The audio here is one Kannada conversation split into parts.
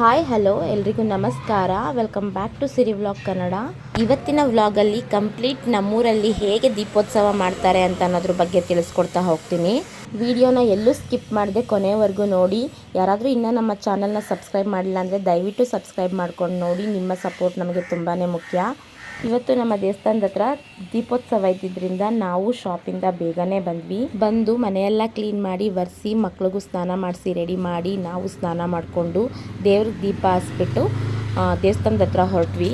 ಹಾಯ್ ಹಲೋ ಎಲ್ರಿಗೂ ನಮಸ್ಕಾರ. Welcome back to Siri vlog Kannada ಇವತ್ತಿನ ವ್ಲಾಗಲ್ಲಿ ಕಂಪ್ಲೀಟ್ ನಮ್ಮೂರಲ್ಲಿ ಹೇಗೆ ದೀಪೋತ್ಸವ ಮಾಡ್ತಾರೆ ಅಂತ ಅನ್ನೋದ್ರ ಬಗ್ಗೆ ತಿಳಿಸ್ಕೊಡ್ತಾ ಹೋಗ್ತೀನಿ. ವಿಡಿಯೋನ ಎಲ್ಲೂ ಸ್ಕಿಪ್ ಮಾಡದೆ ಕೊನೆವರೆಗೂ ನೋಡಿ. ಯಾರಾದರೂ ಇನ್ನೂ ನಮ್ಮ ಚಾನಲ್ನ ಸಬ್ಸ್ಕ್ರೈಬ್ ಮಾಡಿಲ್ಲ ಅಂದರೆ ದಯವಿಟ್ಟು ಸಬ್ಸ್ಕ್ರೈಬ್ ಮಾಡ್ಕೊಂಡು ನೋಡಿ. ನಿಮ್ಮ ಸಪೋರ್ಟ್ ನಮಗೆ ತುಂಬಾ ಮುಖ್ಯ. ಇವತ್ತು ನಮ್ಮ ದೇವಸ್ಥಾನದ ಹತ್ರ ದೀಪೋತ್ಸವ ಇದ್ದಿದ್ರಿಂದ ನಾವು ಶಾಪಿಂದ ಬೇಗನೆ ಬಂದ್ವಿ. ಬಂದು ಮನೆಯೆಲ್ಲ ಕ್ಲೀನ್ ಮಾಡಿ ಒರೆಸಿ ಮಕ್ಳಿಗೂ ಸ್ನಾನ ಮಾಡಿಸಿ ರೆಡಿ ಮಾಡಿ ನಾವು ಸ್ನಾನ ಮಾಡಿಕೊಂಡು ದೇವ್ರಿಗೆ ದೀಪ ಹಚ್ಬಿಟ್ಟು ಆ, ದೇವಸ್ಥಾನದ ಹತ್ರ ಹೊರಟ್ವಿ.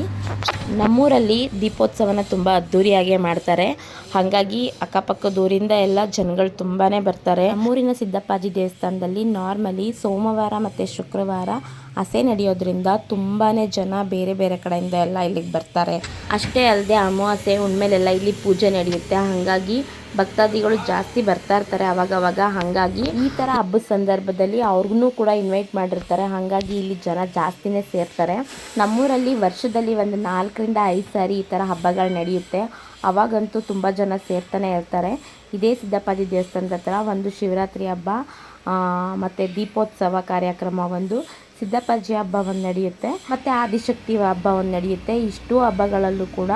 ನಮ್ಮೂರಲ್ಲಿ ದೀಪೋತ್ಸವನ ತುಂಬ ಅದ್ಧೂರಿಯಾಗೇ ಮಾಡ್ತಾರೆ. ಹಾಗಾಗಿ ಅಕ್ಕಪಕ್ಕದೂರಿಂದ ಎಲ್ಲ ಜನಗಳು ತುಂಬಾ ಬರ್ತಾರೆ. ನಮ್ಮೂರಿನ ಸಿದ್ದಪ್ಪಾಜಿ ದೇವಸ್ಥಾನದಲ್ಲಿ ನಾರ್ಮಲಿ ಸೋಮವಾರ ಮತ್ತು ಶುಕ್ರವಾರ ಹಸೆ ನಡೆಯೋದ್ರಿಂದ ತುಂಬಾ ಜನ ಬೇರೆ ಬೇರೆ ಕಡೆಯಿಂದ ಎಲ್ಲ ಇಲ್ಲಿಗೆ ಬರ್ತಾರೆ. ಅಷ್ಟೇ ಅಲ್ಲದೆ ಅಮಾವಾಸ್ಯೆ ಉಣ್ಮೇಲೆಲ್ಲ ಇಲ್ಲಿ ಪೂಜೆ ನಡೆಯುತ್ತೆ. ಹಾಗಾಗಿ ಭಕ್ತಾದಿಗಳು ಜಾಸ್ತಿ ಬರ್ತಾ ಇರ್ತಾರೆ ಅವಾಗವಾಗ ಹಾಗಾಗಿ ಈ ಥರ ಹಬ್ಬದ ಸಂದರ್ಭದಲ್ಲಿ ಅವ್ರಿಗೂ ಕೂಡ ಇನ್ವೈಟ್ ಮಾಡಿರ್ತಾರೆ. ಹಾಗಾಗಿ ಇಲ್ಲಿ ಜನ ಜಾಸ್ತಿನೇ ಸೇರ್ತಾರೆ. ನಮ್ಮೂರಲ್ಲಿ ವರ್ಷದಲ್ಲಿ ಒಂದು ನಾಲ್ಕರಿಂದ ಐದು ಸಾರಿ ಈ ಥರ ಹಬ್ಬಗಳು ನಡೆಯುತ್ತೆ. ಅವಾಗಂತೂ ತುಂಬ ಜನ ಸೇರ್ತಾನೆ ಇರ್ತಾರೆ. ಇದೇ ಸಿದ್ದಪ್ಪಾಜಿ ದೇವಸ್ಥಾನದ ಹತ್ರ ಒಂದು ಶಿವರಾತ್ರಿ ಹಬ್ಬ ಮತ್ತು ಮತ್ತೆ ದೀಪೋತ್ಸವ ಕಾರ್ಯಕ್ರಮ ಒಂದು ಸಿದ್ದಪ್ಪಾಜಿ ಹಬ್ಬ ಒಂದು ನಡೆಯುತ್ತೆ. ಮತ್ತು ಆದಿಶಕ್ತಿ ಹಬ್ಬ ಒಂದು ನಡೆಯುತ್ತೆ. ಇಷ್ಟು ಹಬ್ಬಗಳಲ್ಲೂ ಕೂಡ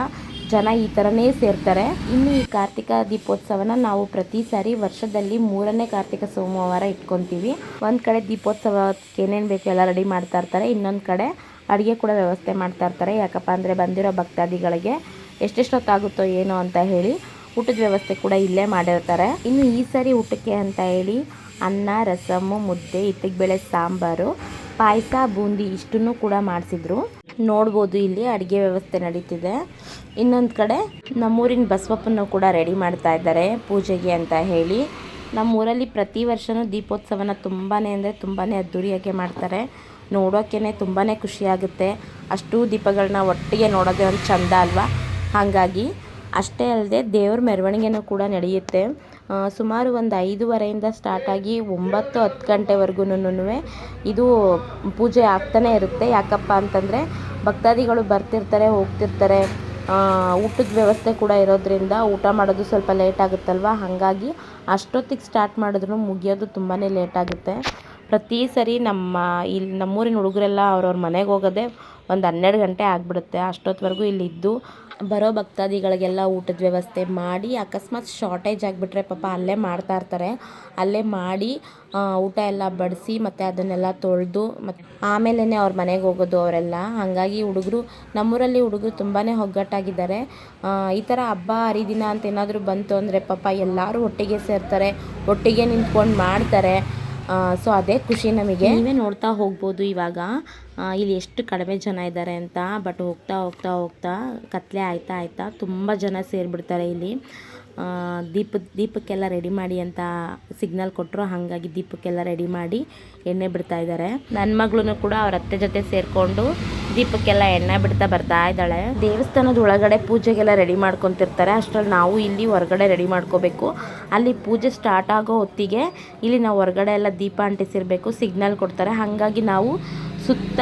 ಜನ ಈ ಥರನೇ ಸೇರ್ತಾರೆ. ಇನ್ನು ಈ ಕಾರ್ತಿಕ ದೀಪೋತ್ಸವನ ನಾವು ಪ್ರತಿ ಸಾರಿ ವರ್ಷದಲ್ಲಿ ಮೂರನೇ ಕಾರ್ತಿಕ ಸೋಮವಾರ ಇಟ್ಕೊತೀವಿ. ಒಂದು ಕಡೆ ದೀಪೋತ್ಸವಕ್ಕೆ ಏನೇನು ಬೇಕು ಎಲ್ಲ ರೆಡಿ ಮಾಡ್ತಾ ಇರ್ತಾರೆ. ಇನ್ನೊಂದು ಕಡೆ ಅಡುಗೆ ಕೂಡ ವ್ಯವಸ್ಥೆ ಮಾಡ್ತಾ ಇರ್ತಾರೆ. ಯಾಕಪ್ಪ ಅಂದರೆ ಬಂದಿರೋ ಭಕ್ತಾದಿಗಳಿಗೆ ಎಷ್ಟೆಷ್ಟೊತ್ತಾಗುತ್ತೋ ಏನೋ ಅಂತ ಹೇಳಿ ಊಟದ ವ್ಯವಸ್ಥೆ ಕೂಡ ಇಲ್ಲೇ ಮಾಡಿರ್ತಾರೆ. ಇನ್ನು ಈ ಸರಿ ಊಟಕ್ಕೆ ಅಂತ ಹೇಳಿ ಅನ್ನ ರಸಮ್ಮು ಮುದ್ದೆ ಇತ್ತಿಗೆ ಸಾಂಬಾರು, ಪಾಯಸ, ಬೂಂದಿ ಇಷ್ಟನ್ನು ಕೂಡ ಮಾಡಿಸಿದ್ರು. ನೋಡ್ಬೋದು ಇಲ್ಲಿ, ಅಡುಗೆ ವ್ಯವಸ್ಥೆ ನಡೀತಿದೆ. ಇನ್ನೊಂದು ಕಡೆ ನಮ್ಮೂರಿನ ಬಸವಪ್ಪನೂ ಕೂಡ ರೆಡಿ ಮಾಡ್ತಾ ಇದ್ದಾರೆ ಪೂಜೆಗೆ ಅಂತ ಹೇಳಿ. ನಮ್ಮೂರಲ್ಲಿ ಪ್ರತಿ ವರ್ಷವೂ ದೀಪೋತ್ಸವನ ತುಂಬಾ ಅಂದರೆ ತುಂಬಾ ಅದ್ಧೂರಿಯಾಗೆ ಮಾಡ್ತಾರೆ. ನೋಡೋಕ್ಕೇ ತುಂಬಾ ಖುಷಿಯಾಗುತ್ತೆ ಅಷ್ಟು ದೀಪಗಳನ್ನ ಒಟ್ಟಿಗೆ ನೋಡೋದೇ ಒಂದು ಚಂದ ಅಲ್ವಾ? ಹಾಗಾಗಿ ಅಷ್ಟೇ ಅಲ್ಲದೆ ದೇವ್ರ ಮೆರವಣಿಗೆನೂ ಕೂಡ ನಡೆಯುತ್ತೆ. ಸುಮಾರು ಒಂದು ಐದೂವರೆಯಿಂದ ಸ್ಟಾರ್ಟ್ ಆಗಿ ಒಂಬತ್ತು, ಹತ್ತು ಗಂಟೆವರೆಗೂ ಇದು ಪೂಜೆ ಆಗ್ತಾನೆ ಇರುತ್ತೆ. ಯಾಕಪ್ಪ ಅಂತಂದರೆ ಭಕ್ತಾದಿಗಳು ಬರ್ತಿರ್ತಾರೆ, ಹೋಗ್ತಿರ್ತಾರೆ. ಊಟದ ವ್ಯವಸ್ಥೆ ಕೂಡ ಇರೋದ್ರಿಂದ ಊಟ ಮಾಡೋದು ಸ್ವಲ್ಪ ಲೇಟ್ ಆಗುತ್ತಲ್ವ? ಹಾಗಾಗಿ ಅಷ್ಟೊತ್ತಿಗೆ ಸ್ಟಾರ್ಟ್ ಮಾಡಿದ್ರು ಮುಗಿಯೋದು ತುಂಬಾ ಲೇಟ್ ಆಗುತ್ತೆ. ಪ್ರತಿ ಸರಿ ನಮ್ಮ ಇಲ್ಲಿ ನಮ್ಮೂರಿನ ಹುಡುಗರೆಲ್ಲ ಅವ್ರವ್ರ ಮನೆಗೆ ಹೋಗೋದೇ ಒಂದು ಹನ್ನೆರಡು ಗಂಟೆ ಆಗಿಬಿಡುತ್ತೆ. ಅಷ್ಟೊತ್ತವರೆಗೂ ಇಲ್ಲಿ ಇದ್ದು ಬರೋ ಭಕ್ತಾದಿಗಳಿಗೆಲ್ಲ ಊಟದ ವ್ಯವಸ್ಥೆ ಮಾಡಿ, ಅಕಸ್ಮಾತ್ ಶಾರ್ಟೇಜ್ ಆಗಿಬಿಟ್ರೆ ಪಾಪ ಅಲ್ಲೇ ಮಾಡ್ತಾ ಇರ್ತಾರೆ. ಅಲ್ಲೇ ಮಾಡಿ ಊಟ ಎಲ್ಲ ಬಡಿಸಿ ಮತ್ತು ಅದನ್ನೆಲ್ಲ ತೊಳೆದು ಮತ್ತು ಆಮೇಲೆ ಅವ್ರ ಮನೆಗೆ ಹೋಗೋದು ಅವರೆಲ್ಲ. ಹಾಗಾಗಿ ಹುಡುಗರು, ನಮ್ಮೂರಲ್ಲಿ ಹುಡುಗರು ತುಂಬಾ ಒಗ್ಗಟ್ಟಾಗಿದ್ದಾರೆ. ಈ ಥರ ಹಬ್ಬ, ಹರಿದಿನ ಅಂತ ಏನಾದರೂ ಬಂತು ಅಂದರೆ ಪಾಪ ಎಲ್ಲರೂ ಒಟ್ಟಿಗೆ ಸೇರ್ತಾರೆ, ಒಟ್ಟಿಗೆ ನಿಂತ್ಕೊಂಡು ಮಾಡ್ತಾರೆ. ಸೊ ಅದೇ ಖುಷಿ ನಮಗೆ. ನೀವೇ ನೋಡ್ತಾ ಹೋಗ್ಬೋದು ಇವಾಗ. ಇಲ್ಲಿ ಎಷ್ಟು ಕಡಿಮೆ ಜನ ಇದ್ದಾರೆ ಅಂತ ಬಟ್ ಹೋಗ್ತಾ ಹೋಗ್ತಾ ಹೋಗ್ತಾ ಕತ್ಲೆ ಆಯ್ತಾ ಆಯ್ತಾ ತುಂಬ ಜನ ಸೇರಿಬಿಡ್ತಾರೆ ಇಲ್ಲಿ. ದೀಪದ ದೀಪಕ್ಕೆಲ್ಲ ರೆಡಿ ಮಾಡಿ ಅಂತ ಸಿಗ್ನಲ್ ಕೊಟ್ಟರು ಹಾಗಾಗಿ ದೀಪಕ್ಕೆಲ್ಲ ರೆಡಿ ಮಾಡಿ ಎಣ್ಣೆ ಬಿಡ್ತಾ ಇದ್ದಾರೆ ನನ್ನ ಮಗಳೂ ಕೂಡ ಅವ್ರ ಅತ್ತೆ ಜೊತೆ ಸೇರಿಕೊಂಡು ದೀಪಕ್ಕೆಲ್ಲ ಎಣ್ಣೆ ಬಿಡ್ತಾ ಬರ್ತಾ ಇದ್ದಾಳೆ. ದೇವಸ್ಥಾನದ ಒಳಗಡೆ ಪೂಜೆಗೆಲ್ಲ ರೆಡಿ ಮಾಡ್ಕೊತಿರ್ತಾರೆ. ಅಷ್ಟರಲ್ಲಿ ನಾವು ಇಲ್ಲಿ ಹೊರಗಡೆ ರೆಡಿ ಮಾಡ್ಕೋಬೇಕು. ಅಲ್ಲಿ ಪೂಜೆ ಸ್ಟಾರ್ಟ್ ಆಗೋ ಹೊತ್ತಿಗೆ ಇಲ್ಲಿ ನಾವು ಹೊರಗಡೆ ಎಲ್ಲ ದೀಪ ಅಂಟಿಸಿರಬೇಕು ಸಿಗ್ನಲ್ ಕೊಡ್ತಾರೆ. ಹಾಗಾಗಿ ನಾವು ಸುತ್ತ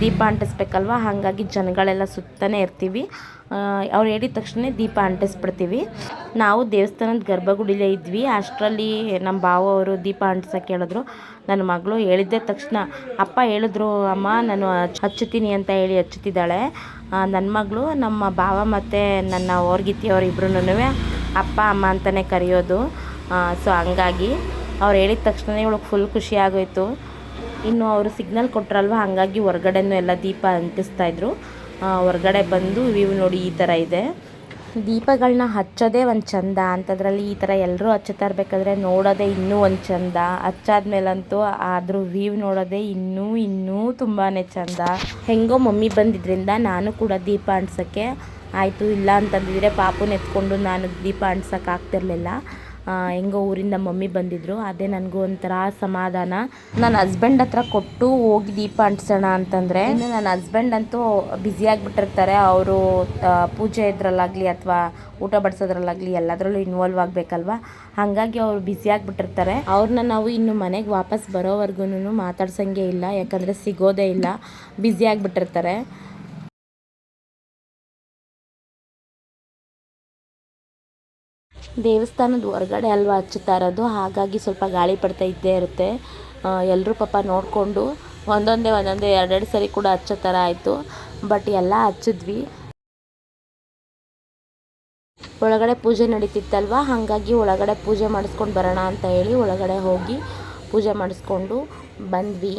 ದೀಪ ಅಂಟಿಸ್ಬೇಕಲ್ವ? ಹಾಗಾಗಿ ಜನಗಳೆಲ್ಲ ಸುತ್ತನೇ ಇರ್ತೀವಿ. ಅವ್ರು ಹೇಳಿದ ತಕ್ಷಣ ದೀಪ ಅಂಟಿಸ್ಬಿಡ್ತೀವಿ. ನಾವು ದೇವಸ್ಥಾನದ ಗರ್ಭಗುಡಿಲೇ ಇದ್ವಿ. ಅಷ್ಟರಲ್ಲಿ ನಮ್ಮ ಭಾವ ಅವರು ದೀಪ ಅಂಟಿಸೋಕೆ ಹೇಳಿದ್ರು. ನನ್ನ ಮಗಳು ಹೇಳಿದ್ದ ತಕ್ಷಣ, ಅಪ್ಪ ಹೇಳಿದ್ರು, ಅಮ್ಮ, ನಾನು ಹಚ್- ಹಚ್ಚುತ್ತೀನಿ ಅಂತ ಹೇಳಿ ಹಚ್ಚುತ್ತಿದ್ದಾಳೆ. ನನ್ನ ಮಗಳು, ನಮ್ಮ ಭಾವ ಮತ್ತು ನನ್ನ ಓರ್ಗಿತಿ ಅವರಿಬ್ರು ಅಪ್ಪ, ಅಮ್ಮ ಅಂತಲೇ ಕರೆಯೋದು. ಸೊ ಹಂಗಾಗಿ ಅವ್ರು ಹೇಳಿದ ತಕ್ಷಣ ಇವಳಿಗೆ ಫುಲ್ ಖುಷಿ ಇನ್ನು ಅವರು ಸಿಗ್ನಲ್ ಕೊಟ್ರಲ್ವ? ಹಾಗಾಗಿ ಹೊರಗಡೆನೂ ಎಲ್ಲ ದೀಪ ಅಂಟಿಸ್ತಾ ಇದ್ರು. ಹೊರಗಡೆ ಬಂದು ವ್ಯೂ ನೋಡಿ ಈ ಥರ ಇದೆ. ದೀಪಗಳನ್ನ ಹಚ್ಚೋದೇ ಒಂದು ಚಂದ. ಅಂಥದ್ರಲ್ಲಿ ಈ ಥರ ಎಲ್ಲರೂ ಹಚ್ಚುತ್ತಾ ಇರಬೇಕಾದ್ರೆ ನೋಡೋದೇ ಇನ್ನೂ ಒಂದು ಚಂದ. ಹಚ್ಚಾದ್ಮೇಲಂತೂ ಆದರೂ ವ್ಯೂ ನೋಡೋದೇ ಇನ್ನೂ ಇನ್ನೂ ತುಂಬಾ ಚಂದ. ಹೆಂಗೋ ಮಮ್ಮಿ ಬಂದಿದ್ದರಿಂದ ನಾನು ಕೂಡ ದೀಪ ಅಂಟ್ಸೋಕ್ಕೆ ಆಯಿತು ಇಲ್ಲ ಅಂತಂದಿದ್ರೆ ಪಾಪು ಎತ್ಕೊಂಡು ನಾನು ದೀಪ ಅಂಟ್ಸೋಕೆ ಆಗ್ತಿರ್ಲಿಲ್ಲ. ಆ, ಹೆಂಗೋ ಊರಿಂದ ಮಮ್ಮಿ ಬಂದಿದ್ರು. ಅದೇ ನನಗೂ ಒಂಥರ ಸಮಾಧಾನ. ನನ್ನ ಹಸ್ಬೆಂಡ್ ಹತ್ರ ಕೊಟ್ಟು ಹೋಗಿ ದೀಪ ಅಂಟಿಸೋಣ ಅಂತಂದರೆ, ಇನ್ನು ನನ್ನ ಹಸ್ಬೆಂಡ್ ಅಂತೂ ಬ್ಯುಸಿ ಆಗಿಬಿಟ್ಟಿರ್ತಾರೆ. ಅವರು ಪೂಜೆ ಇದ್ರಲ್ಲಾಗಲಿ ಅಥವಾ ಊಟ ಬಡಿಸೋದ್ರಲ್ಲಾಗಲಿ ಎಲ್ಲದರಲ್ಲೂ ಇನ್ವಾಲ್ವ್ ಆಗಬೇಕಲ್ವ? ಹಾಗಾಗಿ ಅವರು ಬ್ಯುಸಿ ಆಗಿಬಿಟ್ಟಿರ್ತಾರೆ. ಅವ್ರನ್ನ ನಾವು ಇನ್ನು ಮನೆಗೆ ವಾಪಸ್ ಬರೋವರೆಗೂ ಮಾತಾಡ್ಸಂಗೆ ಇಲ್ಲ. ಯಾಕಂದರೆ ಸಿಗೋದೇ ಇಲ್ಲ. ಬ್ಯುಸಿ ಆಗಿಬಿಟ್ಟಿರ್ತಾರೆ. ದೇವಸ್ಥಾನದ ಹೊರಗಡೆ ಅಲ್ವಾ ಹಚ್ಚುತ್ತಾ ಇರೋದು ಹಾಗಾಗಿ ಸ್ವಲ್ಪ ಗಾಳಿ ಪಡ್ತಾ ಇದ್ದೇ ಇರುತ್ತೆ. ಎಲ್ಲರೂ ಪಾಪ ನೋಡಿಕೊಂಡು ಒಂದೊಂದೇ ಒಂದೊಂದೇ ಎರಡೆರಡು ಸರಿ ಕೂಡ ಹಚ್ಚೋ ಥರ ಆಯಿತು. ಬಟ್ ಎಲ್ಲ ಹಚ್ಚಿದ್ವಿ ಒಳಗಡೆ ಪೂಜೆ ನಡೀತಿತ್ತಲ್ವ? ಹಾಗಾಗಿ ಒಳಗಡೆ ಪೂಜೆ ಮಾಡಿಸ್ಕೊಂಡು ಬರೋಣ ಅಂತ ಹೇಳಿ ಒಳಗಡೆ ಹೋಗಿ ಪೂಜೆ ಮಾಡಿಸ್ಕೊಂಡು ಬಂದ್ವಿ.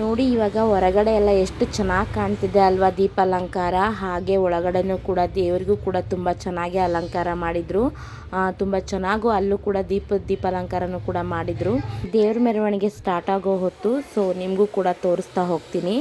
ನೋಡಿ, ಇವಾಗ ಹೊರಗಡೆ ಎಲ್ಲ ಎಷ್ಟು ಚೆನ್ನಾಗಿ ಕಾಣ್ತಿದೆ ಅಲ್ವಾ ದೀಪ ಅಲಂಕಾರ ಹಾಗೆ ಒಳಗಡೆನೂ ಕೂಡ ದೇವರಿಗೂ ಕೂಡ ತುಂಬ ಚೆನ್ನಾಗಿ ಅಲಂಕಾರ ಮಾಡಿದರು. ತುಂಬ ಚೆನ್ನಾಗೂ ಅಲ್ಲೂ ಕೂಡ ದೀಪ ದೀಪ ಅಲಂಕಾರನೂ ಕೂಡ ಮಾಡಿದರು. ದೇವ್ರ ಮೆರವಣಿಗೆ ಸ್ಟಾರ್ಟ್ ಆಗೋ ಹೊತ್ತು ಸೊ ನಿಮಗೂ ಕೂಡ ತೋರಿಸ್ತಾ ಹೋಗ್ತೀನಿ.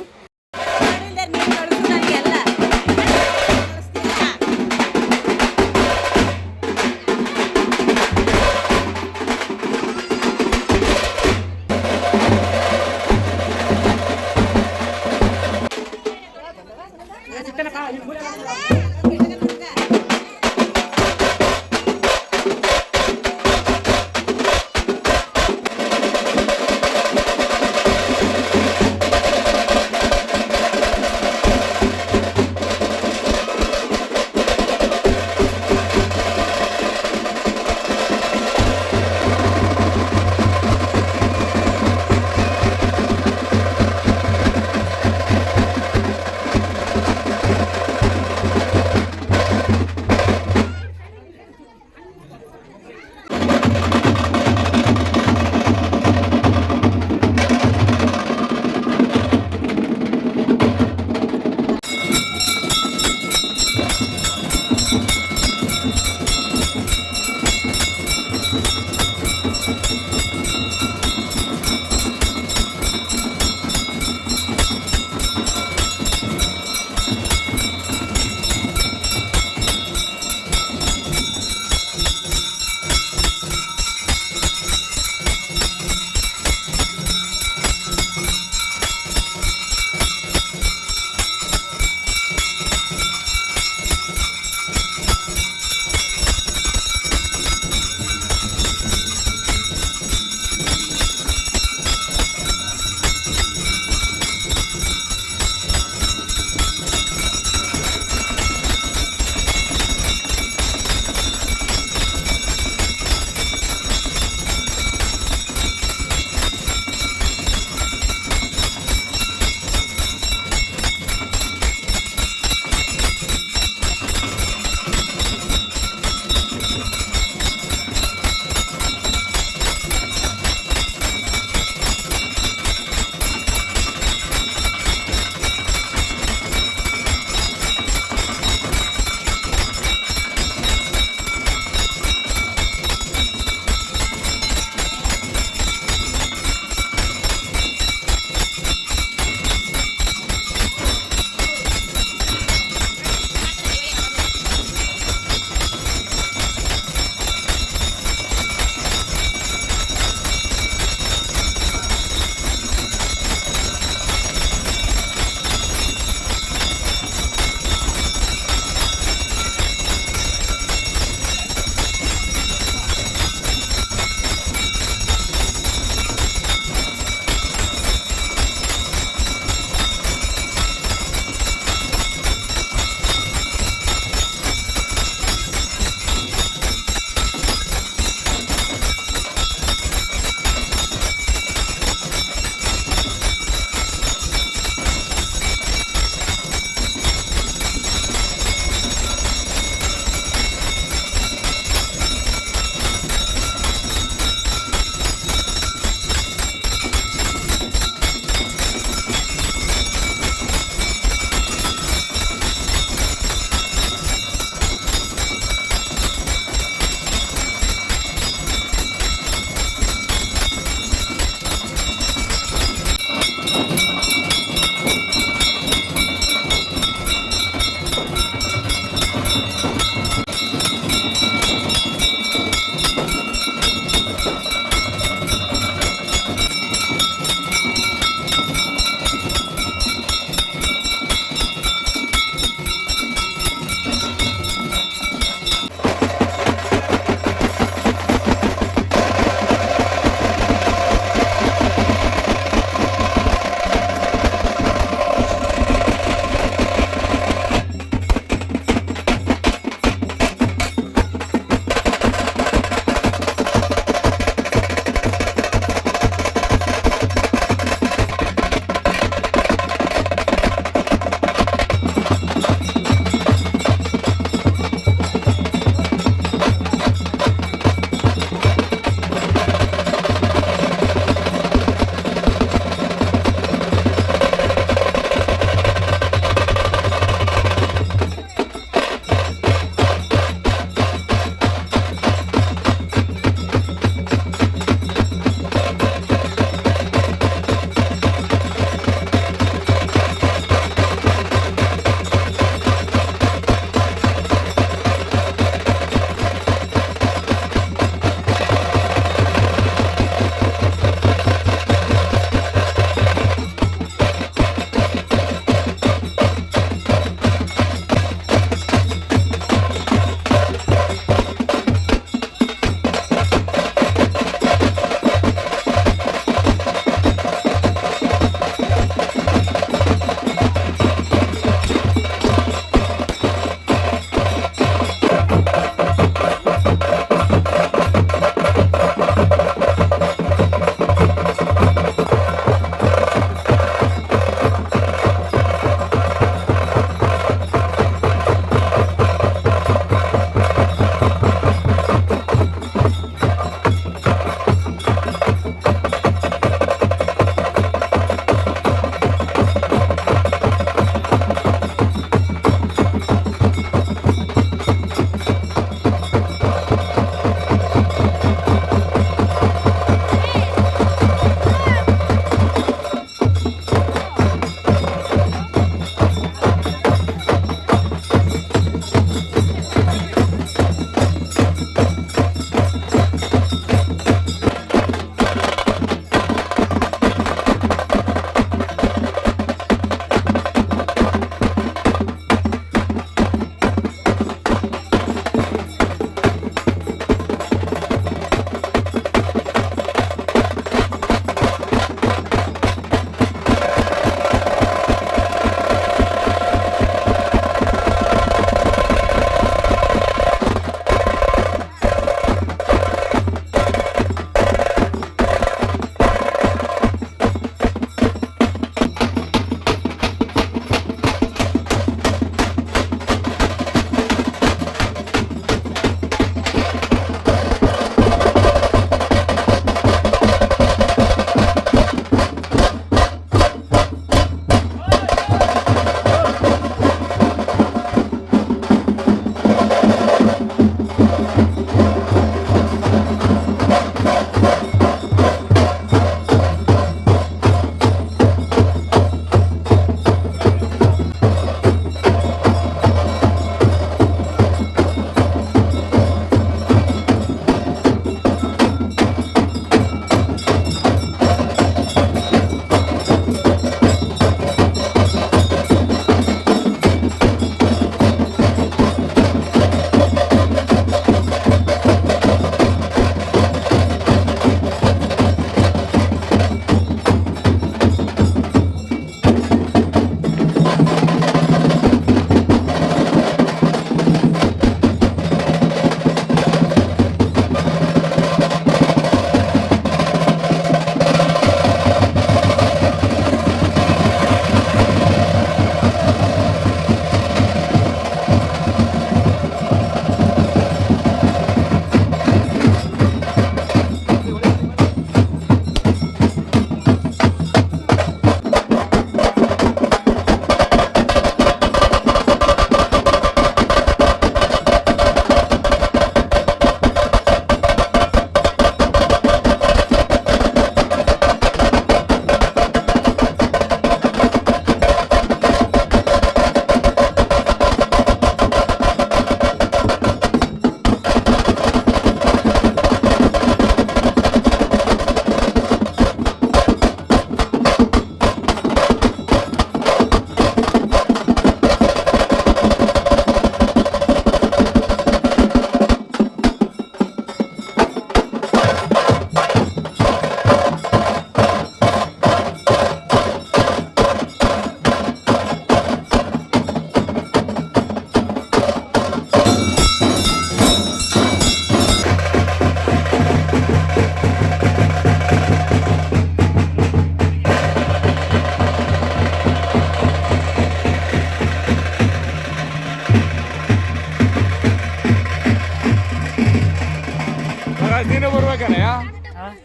ಬರ್ಬೇಕಾ?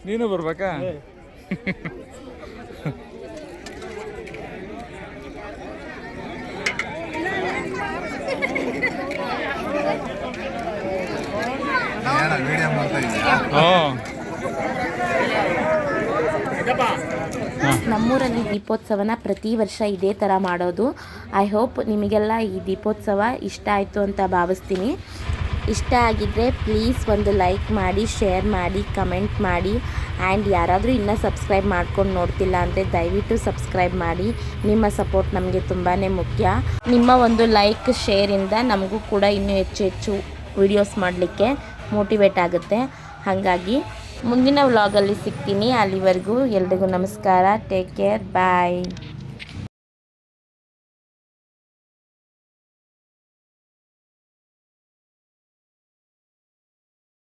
ನೀನು ಹ್ಞೂ ನಮ್ಮೂರಲ್ಲಿ ದೀಪೋತ್ಸವನ ಪ್ರತಿ ವರ್ಷ ಇದೇ ಥರ ಮಾಡೋದು. ಐ ಹೋಪ್ ನಿಮಗೆಲ್ಲ ಈ ದೀಪೋತ್ಸವ ಇಷ್ಟ ಆಯಿತು ಅಂತ ಭಾವಿಸ್ತೀನಿ. ಇಷ್ಟ ಆಗಿದ್ದರೆ ಪ್ಲೀಸ್ ಒಂದು ಲೈಕ್ ಮಾಡಿ ಶೇರ್ ಮಾಡಿ ಕಮೆಂಟ್ ಮಾಡಿ. ಆ್ಯಂಡ್ ಯಾರಾದರೂ ಇನ್ನೂ ಸಬ್ಸ್ಕ್ರೈಬ್ ಮಾಡ್ಕೊಂಡು ನೋಡ್ತಿಲ್ಲ ಅಂದರೆ ದಯವಿಟ್ಟು ಸಬ್ಸ್ಕ್ರೈಬ್ ಮಾಡಿ. ನಿಮ್ಮ ಸಪೋರ್ಟ್ ನಮಗೆ ತುಂಬಾ ಮುಖ್ಯ. ನಿಮ್ಮ ಒಂದು ಲೈಕ್ ಶೇರಿಂದ ನಮಗೂ ಕೂಡ ಇನ್ನೂ ಹೆಚ್ಚು ಹೆಚ್ಚು ವಿಡಿಯೋಸ್ ಮಾಡಲಿಕ್ಕೆ ಮೋಟಿವೇಟ್ ಆಗುತ್ತೆ. ಹಾಗಾಗಿ ಮುಂದಿನ ವ್ಲಾಗಲ್ಲಿ ಸಿಗ್ತೀನಿ. ಅಲ್ಲಿವರೆಗೂ ಎಲ್ರಿಗೂ ನಮಸ್ಕಾರ. Take care bye